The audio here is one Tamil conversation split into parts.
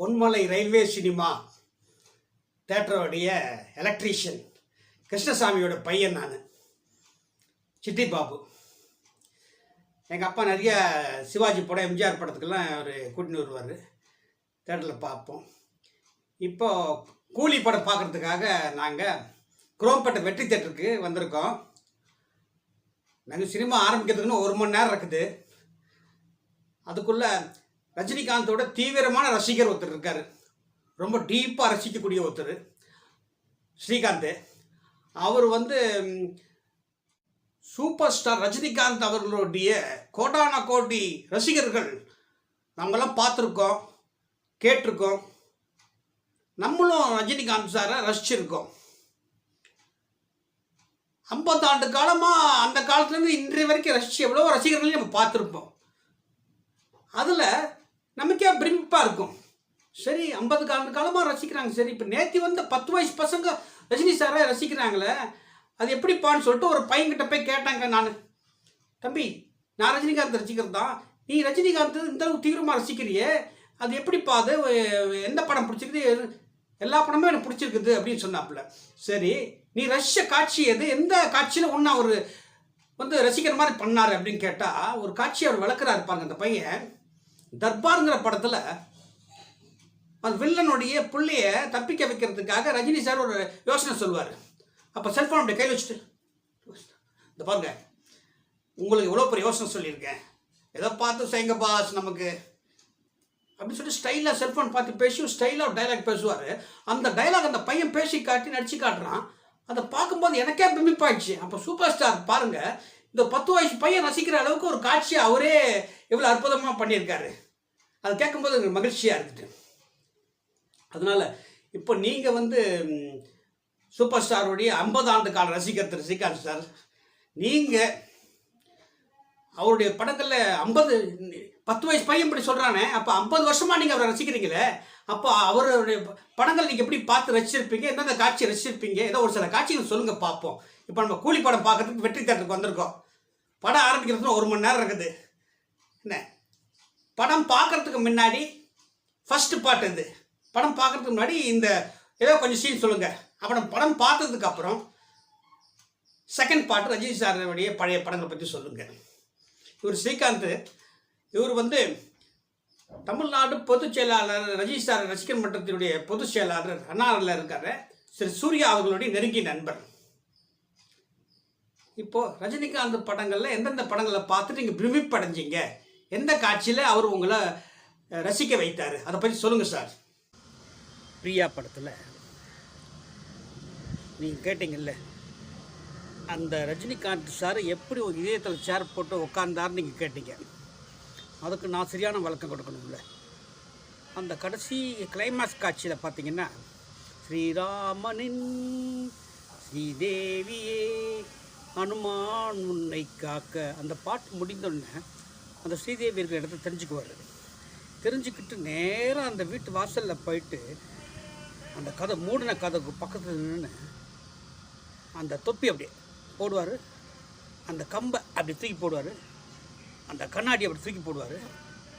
பொன்மலை ரயில்வே சினிமா தேட்டருடைய எலக்ட்ரீஷியன் கிருஷ்ணசாமியோட பையன் நான் சிட்டி பாபு. எங்கள் அப்பா நிறைய சிவாஜி படம் எம்ஜிஆர் படத்துக்கெல்லாம் அவர் கூட்டின்னு வருவார். தேட்டரில் பார்ப்போம். இப்போது கூலி படம் பார்க்குறதுக்காக நாங்கள் குரோம்பேட்டை வெற்றி தேட்டருக்கு வந்திருக்கோம். நாங்கள் சினிமா ஆரம்பிக்கிறதுக்குன்னு ஒரு மணி நேரம் இருக்குது. அதுக்குள்ளே ரஜினிகாந்தோட தீவிரமான ரசிகர் ஒருத்தர் இருக்கார். ரொம்ப டீப்பாக ரசிக்கக்கூடிய ஒருத்தர். ஸ்ரீகாந்த். அவர் வந்து சூப்பர் ஸ்டார் ரஜினிகாந்த் அவர்களுடைய கோடான கோடி ரசிகர்கள் நம்மளாம் பார்த்துருக்கோம் கேட்டிருக்கோம். நம்மளும் ரஜினிகாந்த் சாரை ரசிச்சிருக்கோம். ஐம்பது ஆண்டு காலமாக அந்த காலத்துலேருந்து இன்றைய வரைக்கும் ரசிச்சு எவ்வளோ ரசிகர்களையும் நம்ம பார்த்துருப்போம். அதில் நமக்கே பிரிப்பாக இருக்கும். சரி ஐம்பது ஆண்டு காலமாக ரசிக்கிறாங்க. சரி இப்போ நேற்று வந்து பத்து வயசு பசங்க ரஜினி சாரை ரசிக்கிறாங்களே அது எப்படிப்பான்னு சொல்லிட்டு ஒரு பையன்கிட்ட போய் கேட்டாங்க நான். தம்பி நான் ரஜினிகாந்த் ரசிக்கிறது? தான் நீ ரஜினிகாந்த் இந்த அளவுக்கு தீவிரமாக ரசிக்கிறியே? அது எப்படிப்பா அது? எந்த படம் பிடிச்சிருக்குது? எது- எல்லா படமும் எனக்கு பிடிச்சிருக்குது அப்படின்னு சொன்னாப்புல. சரி நீ ரஷ்ய காட்சி எது? எந்த காட்சியில் ஒன்று அவர் வந்து ரசிக்கிற மாதிரி பண்ணார் அப்படின்னு கேட்டால் ஒரு காட்சி அவர் விளக்குறாரு பாருங்க அந்த பையன். தர்பாருங்கிற படத்தில் அந்த வில்லனுடைய புள்ளைய தப்பிக்க வைக்கிறதுக்காக ரஜினி சார் ஒரு யோசனை சொல்லுவார். அப்போ செல்ஃபோன் அப்படி கையில் வச்சுட்டு இந்த பாருங்க உங்களுக்கு எவ்வளோ பெரிய யோசனை சொல்லியிருக்கேன். ஏதோ பார்த்து செய்யுங்க பாஸ் நமக்கு. அப்படின்னு சொல்லிட்டு ஸ்டைலாக செல்ஃபோன் பார்த்து பேசி ஸ்டைலாக டைலாக் பேசுவார். அந்த டைலாக் அந்த பையன் பேசி காட்டி நடிச்சு காட்டுறான். அதை பார்க்கும்போது எனக்கே பிரமிப்பாயிடுச்சு. அப்போ சூப்பர் ஸ்டார் பாருங்கள் இந்த பத்து வயசு பையன் ரசிக்கிற அளவுக்கு ஒரு காட்சியை அவரே எவ்வளோ அற்புதமாக பண்ணியிருக்காரு. அது கேட்கும்போது எனக்கு மகிழ்ச்சியாக இருக்குது. அதனால் இப்போ நீங்கள் வந்து சூப்பர் ஸ்டாருடைய ஐம்பது ஆண்டு கால ரசிகர் திரு ஸ்ரீகாந்த் சார் நீங்கள் அவருடைய படங்களில் ஐம்பது பத்து வயசு பையன் இப்படி சொல்கிறானே அப்போ ஐம்பது வருஷமாக நீங்கள் அவரை ரசிக்கிறீங்களே அப்போ அவருடைய படங்கள் நீங்கள் எப்படி பார்த்து ரசிச்சிருப்பீங்க எந்தெந்த காட்சி ரசிச்சிருப்பீங்க ஏதோ ஒரு சில காட்சிகள் சொல்லுங்கள் பார்ப்போம். இப்போ நம்ம கூலி படம் பார்க்கறதுக்கு வெற்றி தேட்டருக்கு வந்திருக்கோம். படம் ஆரம்பிக்கிறதுல ஒரு மணி நேரம் இருக்குது. என்ன? படம் பார்க்கறதுக்கு முன்னாடி ஃபஸ்ட்டு பாட்டு இது. படம் பார்க்கறதுக்கு முன்னாடி இந்த ஏதோ கொஞ்சம் சீன் சொல்லுங்கள் அப்புறம் படம் பார்த்ததுக்கு அப்புறம் செகண்ட் பாட்டு ரஜினி சாருடைய பழைய படங்களை பற்றி சொல்லுங்கள் இவர் ஸ்ரீகாந்த் இவர் வந்து தமிழ்நாடு பொதுச் செயலாளர் ரஜினி சார் ரசிகர் மன்றத்தினுடைய பொதுச் செயலாளர் அண்ணாவில் இருக்கார். திரு சூர்யா அவர்களுடைய நெருங்கிய நண்பர். இப்போ ரஜினிகாந்த் படங்களில் எந்தெந்த படங்களை பார்த்துட்டு நீங்கள் பிரமிப்படைஞ்சிங்க? எந்த காட்சியில் அவர் உங்களை ரசிக்க வைத்தார்? அதை பற்றி சொல்லுங்கள் சார். பிரியா படத்தில் நீங்கள் கேட்டீங்கல்ல அந்த ரஜினிகாந்த் சார் எப்படி ஒரு இதயத்தில் சேர் போட்டு உட்காந்தாருன்னு நீங்கள் கேட்டீங்க. அதுக்கு நான் சரியான வழக்கம் கொடுக்கணும்ல. அந்த கடைசி கிளைமாக்ஸ் காட்சியில் பார்த்தீங்கன்னா ஸ்ரீராமனின் ஸ்ரீதேவியே ஹனுமான் உன்னை காக்க. அந்த பாட்டு முடிந்தோடனே அந்த ஸ்ரீதேவி இருக்கிற இடத்த தெரிஞ்சுக்குவார். தெரிஞ்சுக்கிட்டு நேராக அந்த வீட்டு வாசலில் போயிட்டு அந்த கதை மூடின கதைக்கு பக்கத்தில் நின்று அந்த தொப்பி அப்படியே போடுவார். அந்த கம்பை அப்படி தூக்கி போடுவார். அந்த கண்ணாடி அப்படி தூக்கி போடுவார்.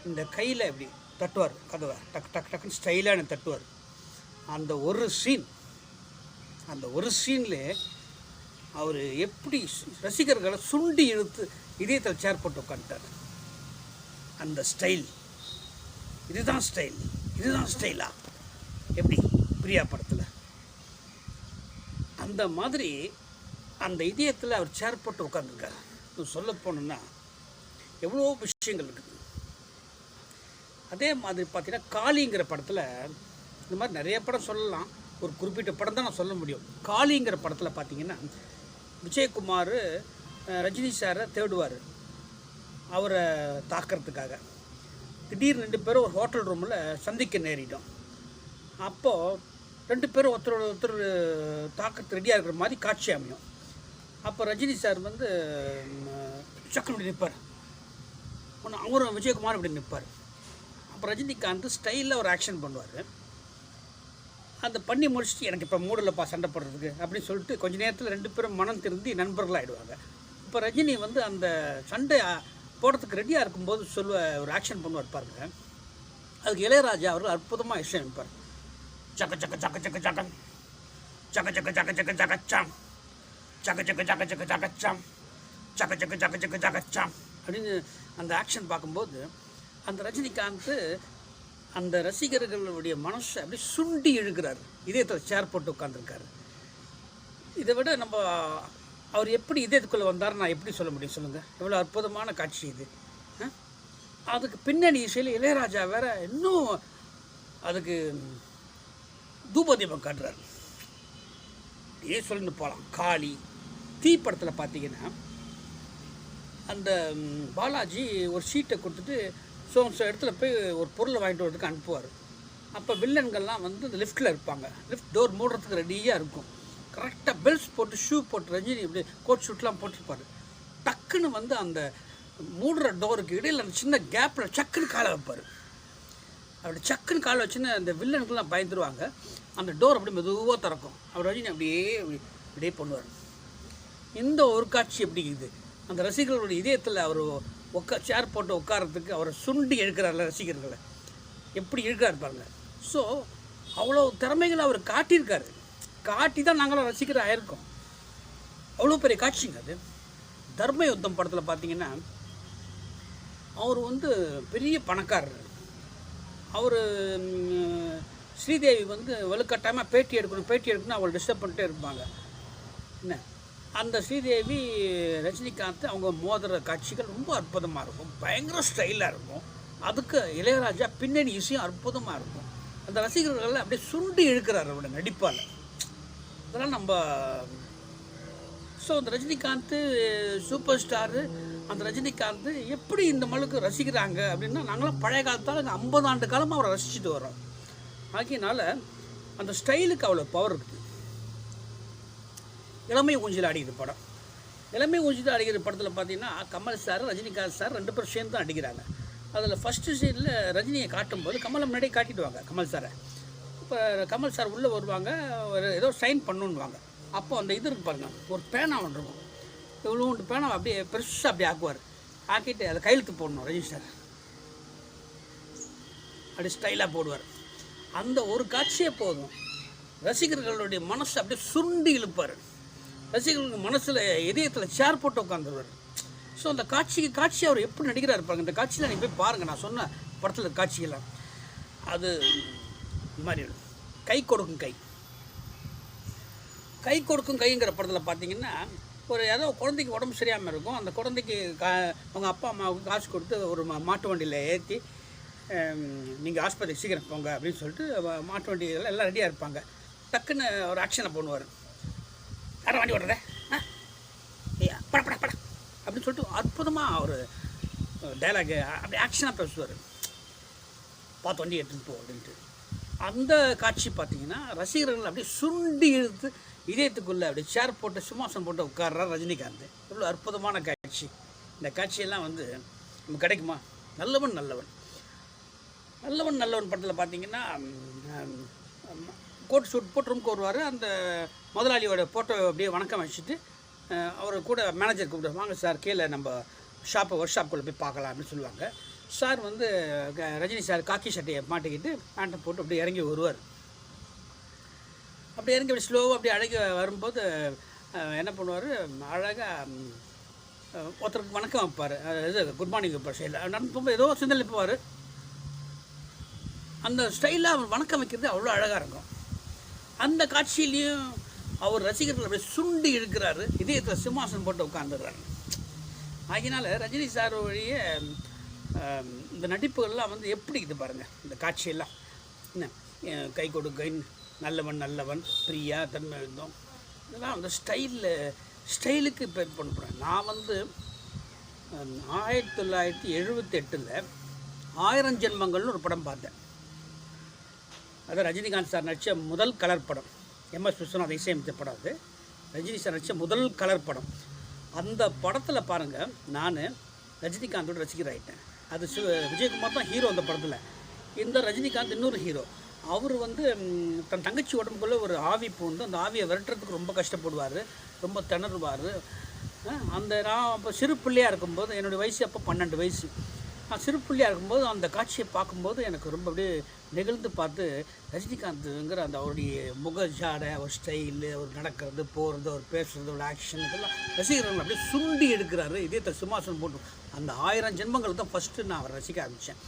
இந்த கையில் இப்படி தட்டுவார் கதவை. டக் டக்கு டக்குன்னு ஸ்டைலாக தட்டுவார். அந்த ஒரு சீன் அந்த ஒரு சீனில் அவர் எப்படி ரசிகர்களை சுண்டி இழுத்து இதயத்தில் சேர் போட்டு உட்காந்துட்டார் அந்த ஸ்டைல் இதுதான் ஸ்டைல் இதுதான் ஸ்டைலா எப்படி? பிரியா படத்தில். அந்த மாதிரி அந்த இதயத்தில் அவர் சேர் போட்டு உட்காந்துருக்காரு சொல்ல போனோம்னா எவ்வளோ விஷயங்கள் இருக்குது. அதே மாதிரி பார்த்தீங்கன்னா காளிங்கிற படத்தில் இந்த மாதிரி நிறைய படம் சொல்லலாம். ஒரு குறிப்பிட்ட படம் தான் நான் சொல்ல முடியும். காளிங்கிற படத்தில் பார்த்தீங்கன்னா விஜயகுமார் ரஜினி சாரை தேடுவார் அவரை தாக்கிறதுக்காக. திடீர்னு ரெண்டு பேரும் ஒரு ஹோட்டல் ரூமில் சந்திக்க நேரிடும் அப்போது ரெண்டு பேரும் ஒருத்தரோட ஒருத்தர் தாக்கத்து ரெடியாக இருக்கிற மாதிரி காட்சி அமையும். அப்போ ரஜினி சார் வந்து சக்கரம் இப்படி நிற்பார் ஒன்று அவரும் விஜயகுமார் இப்படி நிற்பார் அப்போ ரஜினிகாந்த் ஸ்டைலில் ஒரு ஆக்ஷன் பண்ணுவார். அந்த பண்ணி முடிச்சுட்டு எனக்கு இப்போ மூடலப்பா சண்டை போடுறதுக்கு அப்படின்னு சொல்லிட்டு கொஞ்சம் நேரத்தில் ரெண்டு பேரும் மனம் திருந்தி நண்பர்கள் ஆகிடுவாங்க இப்போ ரஜினி வந்து அந்த சண்டை போடுறதுக்கு ரெடியாக இருக்கும்போது சொல்லுவ ஒரு ஆக்ஷன் பண்ணுவார் பாருங்க அதுக்கு இளையராஜா அவர்கள் அற்புதமாக இசையமைப்பார் சக்க சக்க சக்க சக்க சக்கம் சக்க சக்க சக்க சக்க சக்கச்சாம் சக்க சக்க சக்க சக்க சக்கச்சாம் சக்க சக்க சக்க சக்க சக்கச்சாம் அப்படின்னு அந்த ஆக்ஷன் பார்க்கும்போது அந்த ரஜினிகாந்த் அந்த ரசிகர்களுடைய மனசை அப்படியே சுண்டி இழுக்கிறார். இதயத்தில் சேர் போட்டு உட்காந்துருக்காரு இதை விட நம்ம அவர் எப்படி இதயத்துக்குள்ளே வந்தார் நான் எப்படி சொல்ல முடியும் சொல்லுங்கள் எவ்வளோ அற்புதமான காட்சி இது. அதுக்கு பின்னணி இசையில் இளையராஜா வேற இன்னும் அதுக்கு தூபதீபம் காட்டுறாரு. ஏ சொல்லிட்டு போகலாம் காளி தீ படத்தில் பார்த்தீங்கன்னா அந்த பாலாஜி ஒரு சீட்டை கொடுத்துட்டு ஸோ ஸோ இடத்துல போய் ஒரு பொருளை வாங்கிட்டு வரதுக்கு அனுப்புவார். அப்போ வில்லன்கள்லாம் வந்து இந்த லிஃப்ட்டில் இருப்பாங்க. லிஃப்ட் டோர் மூடுறதுக்கு ரெடியாக இருக்கும். கரெக்டாக பெல்ட்ஸ் போட்டு ஷூ போட்டு ரஜினி இப்படி கோட் ஷூட்லாம் போட்டிருப்பார். டக்குன்னு வந்து அந்த மூடுற டோருக்கு இடையில் அந்த சின்ன கேப்பில் சக்குன்னு காலை வைப்பார். அப்படி சக்குன்னு காலை வச்சுன்னு அந்த வில்லனுக்குலாம் பயந்துருவாங்க. அந்த டோர் அப்படியே மெதுவாக திறக்கும். அவர் ரஜினி அப்படியே இப்படியே பண்ணுவார். இந்த ஒரு காட்சி எப்படி இது அந்த ரசிகர்களுடைய இதயத்தில் அவர் உட்கா சேர் போட்டு உட்காரத்துக்கு அவரை சுண்டி இழுக்கிறார்ல ரசிகர்களை. எப்படி இழுக்கிறார் பாருங்கள் ஸோ அவ்வளோ திறமைகளை அவர் காட்டியிருக்காரு. காட்டி தான் நாங்களாம் ரசிக்கிற ஆயிருக்கோம். அவ்வளோ பெரிய காட்சிங்க அது. தர்ம யுத்தம் படத்தில் பார்த்தீங்கன்னா அவர் வந்து பெரிய பணக்காரர். அவர் ஸ்ரீதேவி வந்து வலுக்கட்டாயமாக பேட்டி எடுக்கணும் பேட்டி எடுக்கணும் அவள் டிஸ்டர்ப் பண்ணிட்டே இருப்பாங்க. என்ன? அந்த ஸ்ரீதேவி ரஜினிகாந்த் அவங்க மோதுற காட்சிகள் ரொம்ப அற்புதமாக இருக்கும். பயங்கர ஸ்டைலாக இருக்கும். அதுக்கு இளையராஜா பின்னணி இசையும் அற்புதமாக இருக்கும். அந்த ரசிகர்கள் அப்படியே சுண்டி இழுக்கிறார் அவரோட நடிப்பால். அதெல்லாம் நம்ம ஸோ அந்த ரஜினிகாந்த் சூப்பர் ஸ்டாரு அந்த ரஜினிகாந்த் எப்படி இந்த மளுக்கு ரசிக்கிறாங்க அப்படின்னா நாங்களாம் பழைய காலத்தால் நாங்கள் ஐம்பது ஆண்டு காலமாக அவரை ரசிச்சுட்டு வரோம் ஆகியனால அந்த ஸ்டைலுக்கு அவ்வளோ பவர் இருக்குது இளமை ஊஞ்சல் ஆடிக்கிற படம். இளமை ஊஞ்சல் அடிக்கிற படத்தில் பார்த்தீங்கன்னா கமல் சார் ரஜினிகாந்த் சார் ரெண்டு பேரும் சேர்ந்து தான் அடிக்கிறாங்க அதில் ஃபஸ்ட்டு சீனில் ரஜினியை காட்டும்போது கமலை முன்னாடியே காட்டிடுவாங்க கமல் சாரை இப்போ கமல் சார் உள்ளே வருவாங்க ஒரு ஏதோ சைன் பண்ணுன்னுவாங்க. அப்போ அந்த இது இருக்கு பாருங்க ஒரு பேனா ஒன்று இருக்கும். இவ்வளோ பேனா அப்படியே பெருசாக அப்படியே ஆக்குவார். ஆக்கிட்டு அதை கையெழுத்து போடணும் ரஜினி சார் அப்படி ஸ்டைலாக போடுவார். அந்த ஒரு காட்சியே போதும். ரசிகர்களுடைய மனசை அப்படியே சுருண்டி இழுப்பார். ரசிகர்களுக்கு மனசில் இதயத்தில் சேர் போட்டு உட்காந்துருவார் ஸோ அந்த காட்சிக்கு காட்சி அவர் எப்படி நடிக்கிறார் பாருங்க. இந்த காட்சியில் நீங்கள் போய் பாருங்கள் நான் சொன்ன படத்தில் இருக்க காட்சியெல்லாம் அது மாதிரி கை கொடுக்கும் கை. கை கொடுக்கும் கைங்கிற படத்தில் பார்த்தீங்கன்னா ஒரு ஏதோ குழந்தைக்கு உடம்பு சரியாமல் இருக்கும். அந்த குழந்தைக்கு கா அவங்க அப்பா அம்மாவுக்கு காசு கொடுத்து ஒரு மா- மாட்டு வண்டியில் ஏற்றி நீங்கள் ஆஸ்பத்திரி சீக்கிரம் போங்க அப்படின்னு சொல்லிட்டு மாட்டு வண்டியில் எல்லாம் ரெடியாக இருப்பாங்க. டக்குன்னு ஒரு ஆக்ஷனை பண்ணுவார். யாரை வண்டி ஓடுறத ஆ? பட பட பட. அப்படின்னு சொல்லிட்டு அற்புதமாக ஒரு டைலாக் அப்படி ஆக்ஷனாக பேசுவார். பார்த்து வண்டி எடுத்துகிட்டு போ அப்படின்ட்டு. அந்த காட்சி பார்த்தீங்கன்னா ரசிகர்கள் அப்படியே சுண்டி இழுத்து இதயத்துக்குள்ளே அப்படியே சேர் போட்டு சிம்மாசனம் போட்டு உட்கார்றார் ரஜினிகாந்த். எவ்வளோ அற்புதமான காட்சி. இந்த காட்சியெல்லாம் வந்து நம்ம கிடைக்குமா? நல்லவன் நல்லவன். நல்லவன் நல்லவன் படத்தில் பார்த்தீங்கன்னா கோட் சூட் போட்டு ரூம்க்கு வருவார் அந்த முதலாளியோட ஃபோட்டோ அப்படியே வணக்கம் வச்சுட்டு அவர் கூட மேனேஜர் கூப்பிட்டு வாங்க சார் கீழே நம்ம ஷாப்பை ஒர்க் ஷாப்புக்குள்ளே போய் பார்க்கலாம் அப்படின்னு சொல்லுவாங்க. சார் வந்து க- ரஜினி சார் காக்கி சட்டையை மாட்டிக்கிட்டு பேண்ட்டை போட்டு அப்படியே இறங்கி வருவார். அப்படி இறங்கி அப்படி ஸ்லோவாக அப்படி அழகி வரும்போது என்ன பண்ணுவார்? அழகாக ஒருத்தருக்கு வணக்கம் வைப்பார். இது குட் மார்னிங் வைப்பார் ஸ்டைலில் நடந்து ஏதோ சிந்தனை போவார் அந்த ஸ்டைலாக அவர் வணக்கம் வைக்கிறது அவ்வளோ அழகாக இருக்கும். அந்த காட்சியிலையும் அவர் ரசிகர்கள் அப்படியே சுண்டி இழுக்கிறாரு இதயத்தில் சிம்மாசனம் போட்டு உட்காந்துடுறாரு ஆகினால ரஜினி சார் வழியே இந்த நடிப்புகள்லாம் வந்து எப்படி இது பாருங்கள் இந்த காட்சியெல்லாம்? என்ன? கை கொடுக்கைன் நல்லவன் நல்லவன் பிரியா தன்மை இருந்தோம். இதெல்லாம் அந்த ஸ்டைலில் ஸ்டைலுக்கு இப்போ இது பண்ண போகிறேன் நான் வந்து ஆயிரத்தி தொள்ளாயிரத்தி எழுபத்தெட்டில் ஆயிரம் ஜென்மங்கள்னு ஒரு படம் பார்த்தேன். அது ரஜினிகாந்த் சார் நடித்த முதல் கலர் படம். எம்எஸ் விஸ்வநாத் இசையமைத்த படம் அது. ரஜினி சார் நடித்த முதல் கலர் படம். அந்த படத்தில் பாருங்கள் நான் ரஜினிகாந்தோட ரசிகர் ஆகிட்டேன் அது சிவ விஜயகுமார் தான் ஹீரோ அந்த படத்தில். இந்த ரஜினிகாந்த் இன்னொரு ஹீரோ அவர் வந்து தன் தங்கச்சி உடம்புக்குள்ளே ஒரு ஆவி பூந்து அந்த ஆவியை விரட்டுறதுக்கு ரொம்ப கஷ்டப்படுவார் ரொம்ப திணறுவார். அந்த நான் அப்போ சிறு பிள்ளையாக இருக்கும்போது என்னுடைய வயசு அப்போ பன்னெண்டு வயசு. நான் சிறு பிள்ளையாக இருக்கும்போது அந்த காட்சியை பார்க்கும்போது எனக்கு ரொம்ப அப்படியே நெகிழ்ந்து பார்த்து ரஜினிகாந்த்ங்கிற அந்த அவருடைய முக ஜாடை அவர் ஸ்டைலு அவர் நடக்கிறது போகிறது அவர் பேசுகிறது அவர் ஆக்ஷன் இதெல்லாம் ரசிகர்கள் அப்படியே சுண்டி எடுக்கிறாரு. இதே சிம்மாசனம் போட்டு. அந்த ஆயிரம் ஜென்மங்கள் தான் ஃபஸ்ட்டு நான் அவரை ரசிக்க ஆரம்பித்தேன்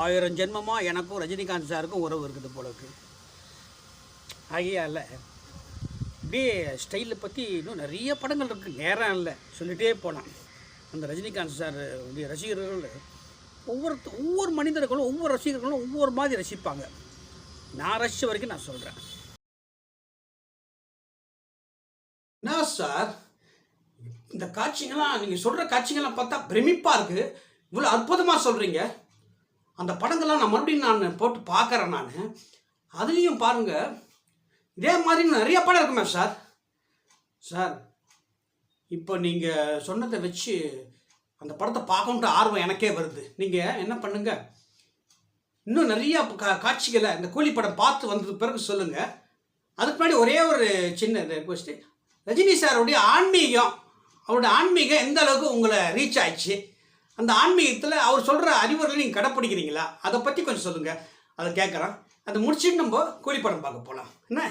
ஆயிரம் ஜென்மமாக எனக்கும் ரஜினிகாந்த் சாருக்கும் உறவு இருக்குது போல இருக்கு. ஆகையால் அப்படியே ஸ்டைலை பற்றி இன்னும் நிறைய படங்கள் இருக்குது நேரம் இல்லை. சொல்லிகிட்டே போனான் அந்த ரஜினிகாந்த் சார் உடைய ரசிகர்கள் ஒவ்வொரு ஒவ்வொரு மனிதர்களும் ஒவ்வொரு ரசிகர்களும் ஒவ்வொரு மாதிரி ரசிப்பாங்க. நான் ரசித்த வரைக்கும் நான் சொல்கிறேன் என்ன சார்? இந்த காட்சிங்கெல்லாம் நீங்கள் சொல்கிற காட்சிங்கெல்லாம் பார்த்தா பிரமிப்பாக இருக்குது இவ்வளோ அற்புதமாக சொல்கிறீங்க அந்த படங்கள்லாம் நான் மறுபடியும் நான் போட்டு பார்க்குறேன் நான். அதுலேயும் பாருங்கள் இதே மாதிரி நிறைய படம் இருக்குமே சார். சார் இப்போ நீங்கள் சொன்னதை வச்சு அந்த படத்தை பார்க்கணுன்ற ஆர்வம் எனக்கே வருது. நீங்கள் என்ன பண்ணுங்க? இன்னும் நிறையா கா காட்சிகளை இந்த கூலி படம் பார்த்து வந்தது பிறகு சொல்லுங்கள் அதுக்கு முன்னாடி ஒரே ஒரு சின்ன ரெக்வஸ்ட்டு ரஜினி சாருடைய ஆன்மீகம் அவருடைய ஆன்மீகம் எந்த அளவுக்கு உங்களை ரீச் ஆயிடுச்சு? அந்த ஆன்மீகத்தில் அவர் சொல்கிற அறிவுரை நீங்கள் கடைப்பிடிக்கிறீங்களா? அதை பற்றி கொஞ்சம் சொல்லுங்கள் அதை கேட்குறேன். அதை முடிச்சுட்டு நம்ம கூலி படம் பார்க்க போகலாம் என்ன?